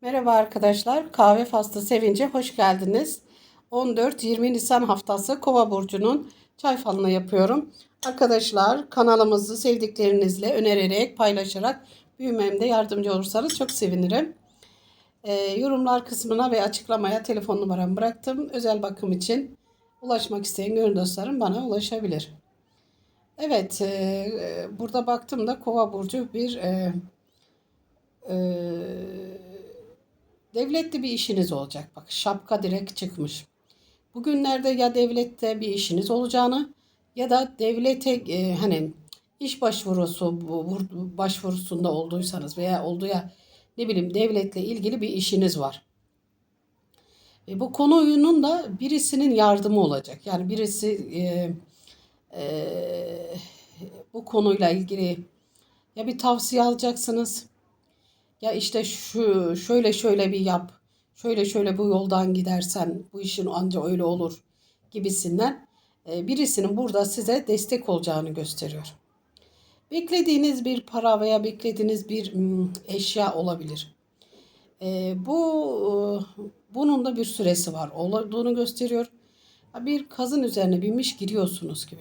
Merhaba arkadaşlar. Kahve faslı sevince hoş geldiniz. 14-20 Nisan haftası Kova burcunun çay falını yapıyorum. Arkadaşlar kanalımızı sevdiklerinizle önererek, paylaşarak büyümemde yardımcı olursanız çok sevinirim. Ee, yorumlar kısmına ve açıklamaya telefon numaramı bıraktım. Özel bakım için ulaşmak isteyen gönül dostlarım bana ulaşabilir. Evet, e, burada baktığımda Kova burcu bir e, e, Devletli bir işiniz olacak. Bak şapka direkt çıkmış. Bugünlerde ya devlette bir işiniz olacağını ya da devlete e, hani iş başvurusu başvurusunda olduysanız veya olduğuya ne bileyim devletle ilgili bir işiniz var. E, bu konunun da birisinin yardımı olacak. Yani birisi e, e, bu konuyla ilgili ya bir tavsiye alacaksınız ya işte şu şöyle şöyle bir yap. Şöyle şöyle bu yoldan gidersen bu işin anca öyle olur gibisinden e, birisinin burada size destek olacağını gösteriyor. Beklediğiniz bir para veya beklediğiniz bir mm, eşya olabilir. E, bu e, bunun da bir süresi var olduğunu gösteriyor. Bir kazın üzerine binmiş giriyorsunuz gibi.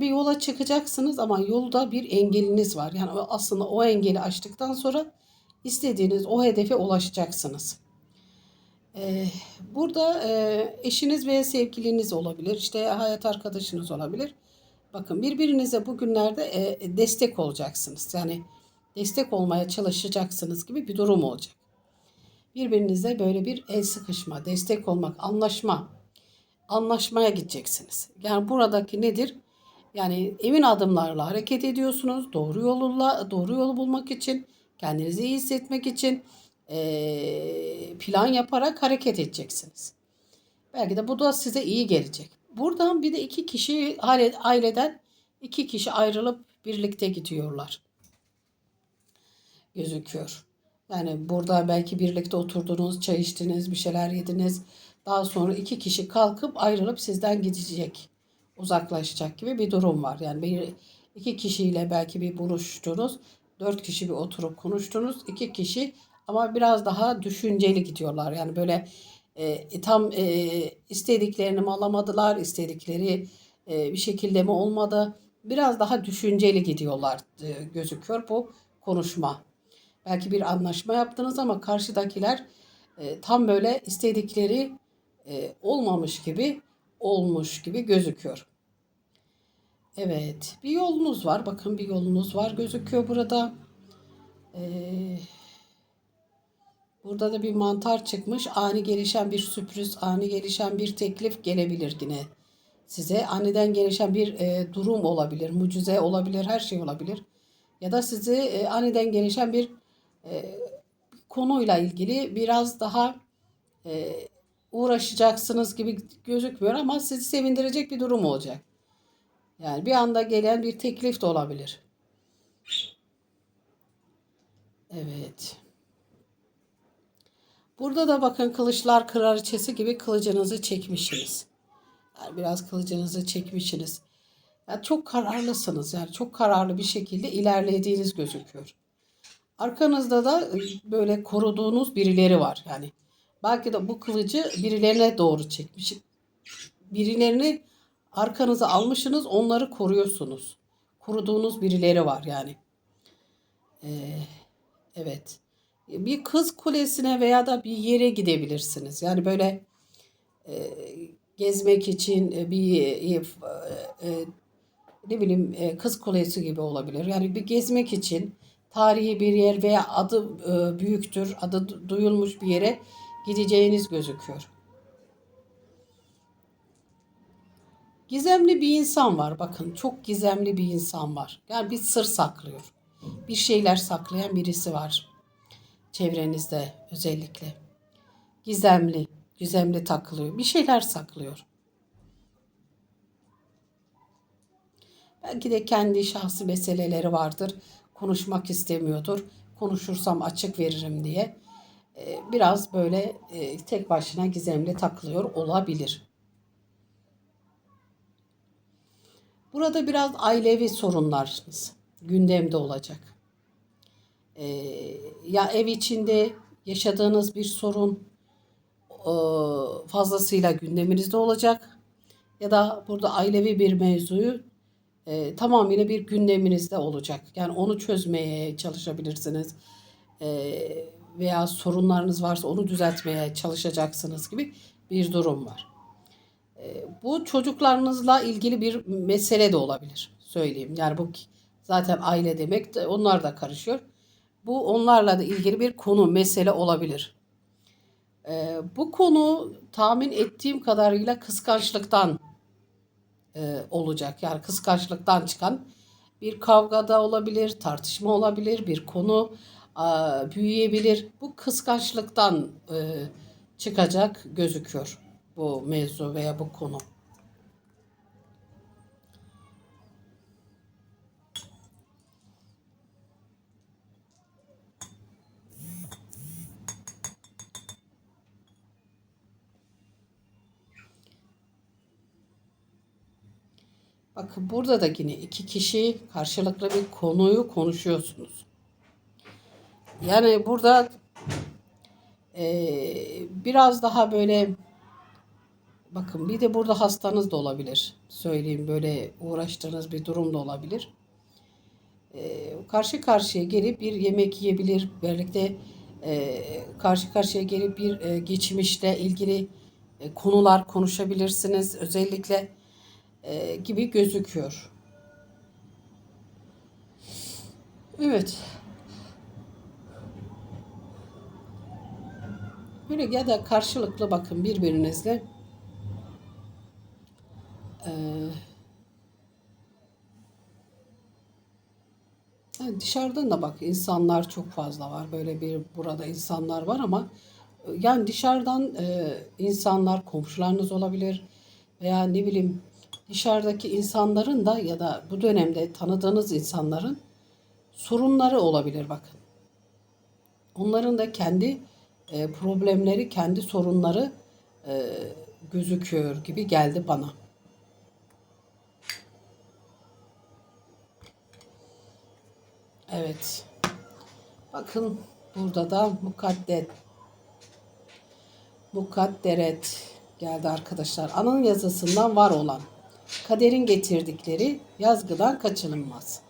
Bir yola çıkacaksınız ama yolda bir engeliniz var. Yani aslında o engeli aştıktan sonra istediğiniz o hedefe ulaşacaksınız. Ee, burada e, eşiniz veya sevgiliniz olabilir, işte hayat arkadaşınız olabilir. Bakın birbirinize bugünlerde e, destek olacaksınız. Yani destek olmaya çalışacaksınız gibi bir durum olacak. Birbirinize böyle bir el sıkışma, destek olmak, anlaşma, anlaşmaya gideceksiniz. Yani buradaki nedir? Yani emin adımlarla hareket ediyorsunuz. Doğru yolla, doğru yolu bulmak için, kendinizi iyi hissetmek için eee, plan yaparak hareket edeceksiniz. Belki de bu da size iyi gelecek. Buradan bir de iki kişi aile- aileden iki kişi ayrılıp birlikte gidiyorlar gözüküyor. Yani burada belki birlikte oturdunuz, çay içtiniz, bir şeyler yediniz. Daha sonra iki kişi kalkıp ayrılıp sizden gidecek, uzaklaşacak gibi bir durum var. Yani bir iki kişiyle belki bir buluştunuz, dört kişi bir oturup konuştunuz, iki kişi ama biraz daha düşünceli gidiyorlar. Yani böyle e, tam e, istediklerini mi alamadılar, istedikleri e, bir şekilde mi olmadı? Biraz daha düşünceli gidiyorlar e, gözüküyor bu konuşma. Belki bir anlaşma yaptınız ama karşıdakiler e, tam böyle istedikleri e, olmamış gibi olmuş gibi gözüküyor. Evet, bir yolunuz var. Bakın bir yolunuz var gözüküyor burada. Ee, burada da bir mantar çıkmış. Ani gelişen bir sürpriz, ani gelişen bir teklif gelebilir yine size. Aniden gelişen bir e, durum olabilir, mucize olabilir, her şey olabilir. Ya da sizi e, aniden gelişen bir e, konuyla ilgili biraz daha e, uğraşacaksınız gibi gözükmüyor ama sizi sevindirecek bir durum olacak. Yani bir anda gelen bir teklif de olabilir. Evet. Burada da bakın kılıçlar kraliçesi gibi kılıcınızı çekmişsiniz. Yani biraz kılıcınızı çekmişsiniz. Yani çok kararlısınız. Yani çok kararlı bir şekilde ilerlediğiniz gözüküyor. Arkanızda da e, böyle koruduğunuz birileri var. Yani belki de bu kılıcı birilerine doğru çekmiş. Birilerini arkanıza almışsınız, onları koruyorsunuz. Koruduğunuz birileri var yani. Ee, evet. Bir kız kulesine veya da bir yere gidebilirsiniz. Yani böyle e, gezmek için bir e, e, ne bileyim e, kız kulesi gibi olabilir. Yani bir gezmek için tarihi bir yer veya adı e, büyüktür, adı du- duyulmuş bir yere gideceğiniz gözüküyor. Gizemli bir insan var. Bakın çok gizemli bir insan var. Yani bir sır saklıyor. Bir şeyler saklayan birisi var çevrenizde özellikle. Gizemli, gizemli takılıyor. Bir şeyler saklıyor. Belki de kendi şahsi meseleleri vardır. Konuşmak istemiyordur. Konuşursam açık veririm diye. Ee, Biraz böyle e, tek başına gizemli takılıyor olabilir. Burada biraz ailevi sorunlarınız gündemde olacak. Ee, ya ev içinde yaşadığınız bir sorun e, fazlasıyla gündeminizde olacak ya da burada ailevi bir mevzuyu e, tamamıyla bir gündeminizde olacak. Yani onu çözmeye çalışabilirsiniz. E, veya sorunlarınız varsa onu düzeltmeye çalışacaksınız gibi bir durum var. E, bu çocuklarınızla ilgili bir mesele de olabilir. Söyleyeyim. Yani bu zaten aile demek de onlar da karışıyor. Bu onlarla da ilgili bir konu, mesele olabilir. E, bu konu tahmin ettiğim kadarıyla kıskançlıktan e, olacak. Yani kıskançlıktan çıkan bir kavga da olabilir, tartışma olabilir, bir konu a, büyüyebilir. Bu kıskançlıktan e, çıkacak gözüküyor bu mevzu veya bu konu. Bakın burada da yine iki kişi karşılıklı bir konuyu konuşuyorsunuz. Yani burada eee, biraz daha böyle bakın bir de burada hastanız da olabilir. Söyleyeyim böyle uğraştığınız bir durum da olabilir. Eee, karşı karşıya gelip bir yemek yiyebilir. Birlikte eee, karşı karşıya gelip bir eee, geçmişle ilgili e, konular konuşabilirsiniz. Özellikle e, gibi gözüküyor. Evet. Böyle ya da karşılıklı bakın birbirinizle e, yani dışarıdan da bak insanlar çok fazla var. Böyle bir burada insanlar var ama e, yani dışarıdan e, insanlar komşularınız olabilir veya ne bileyim dışarıdaki insanların da ya da bu dönemde tanıdığınız insanların sorunları olabilir bakın. Onların da kendi e, problemleri, kendi sorunları e, gözüküyor gibi geldi bana. Evet. Bakın burada da mukaddet mukadderet geldi arkadaşlar. Anın yazısından var olan kaderin getirdikleri yazgıdan kaçınılmaz.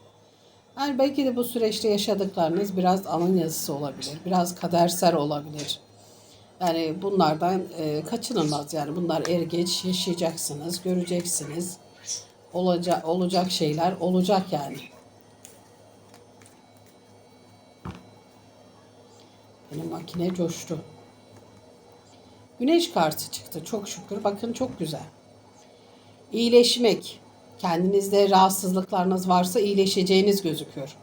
Yani belki de bu süreçte yaşadıklarınız biraz anın yazısı olabilir, biraz kadersel olabilir. Yani bunlardan e, kaçınılmaz. Yani bunlar er geç yaşayacaksınız, göreceksiniz. Olacak olacak şeyler olacak yani. Benim makine coştu. Güneş kartı çıktı. Çok şükür. Bakın çok güzel. İyileşmek. Kendinizde rahatsızlıklarınız varsa iyileşeceğiniz gözüküyor.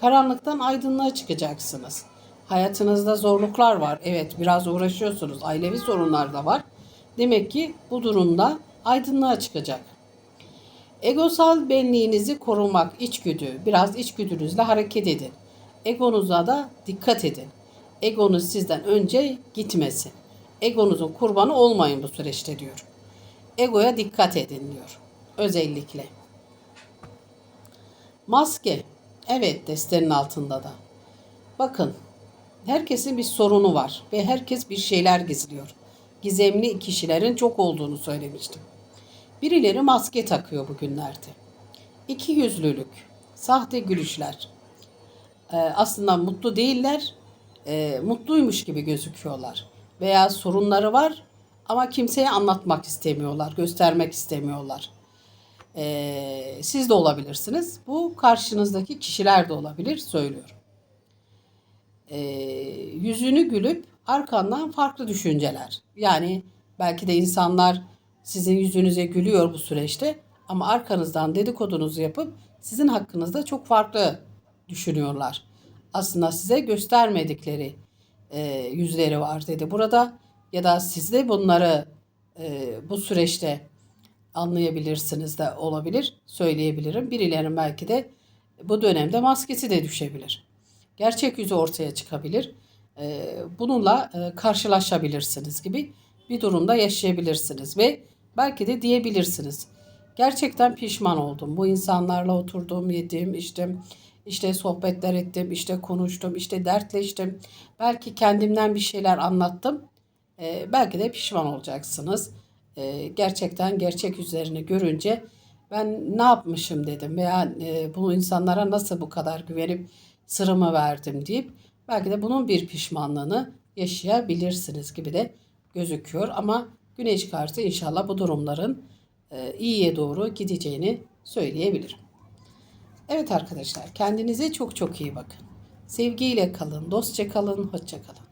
Karanlıktan aydınlığa çıkacaksınız. Hayatınızda zorluklar var. Evet biraz uğraşıyorsunuz. Ailevi sorunlar da var. Demek ki bu durumda aydınlığa çıkacak. Egosal benliğinizi korumak, içgüdü, biraz içgüdünüzle hareket edin. Egonuza da dikkat edin. Egonuz sizden önce gitmesin. Egonuzun kurbanı olmayın bu süreçte diyor. Egoya dikkat edin diyor. Özellikle. Maske. Evet destenin altında da. Bakın herkesin bir sorunu var ve herkes bir şeyler gizliyor. Gizemli kişilerin çok olduğunu söylemiştim. Birileri maske takıyor bugünlerde. İki yüzlülük, sahte gülüşler. Ee, aslında mutlu değiller, e, mutluymuş gibi gözüküyorlar. Veya sorunları var ama kimseye anlatmak istemiyorlar, göstermek istemiyorlar. Ee, siz de olabilirsiniz. Bu karşınızdaki kişiler de olabilir, söylüyorum. Ee, yüzünü gülüp arkandan farklı düşünceler. Yani belki de insanlar sizin yüzünüze gülüyor bu süreçte ama arkanızdan dedikodunuzu yapıp sizin hakkınızda çok farklı düşünüyorlar. Aslında size göstermedikleri e, yüzleri var dedi burada ya da siz de bunları e, bu süreçte anlayabilirsiniz de olabilir, söyleyebilirim. Birilerinin belki de bu dönemde maskesi de düşebilir. Gerçek yüzü ortaya çıkabilir. E, bununla e, karşılaşabilirsiniz gibi bir durumda yaşayabilirsiniz ve belki de diyebilirsiniz. Gerçekten pişman oldum. Bu insanlarla oturdum, yedim, içtim. İşte sohbetler ettim, işte konuştum, işte dertleştim. Belki kendimden bir şeyler anlattım. Ee, belki de pişman olacaksınız. Ee, gerçekten gerçek yüzlerini görünce ben ne yapmışım dedim veya e, bu insanlara nasıl bu kadar güvenip sırrımı verdim deyip belki de bunun bir pişmanlığını yaşayabilirsiniz gibi de gözüküyor. Ama güneş kartı inşallah bu durumların e, iyiye doğru gideceğini söyleyebilirim. Evet arkadaşlar kendinize çok çok iyi bakın. Sevgiyle kalın, dostça kalın, hoşça kalın.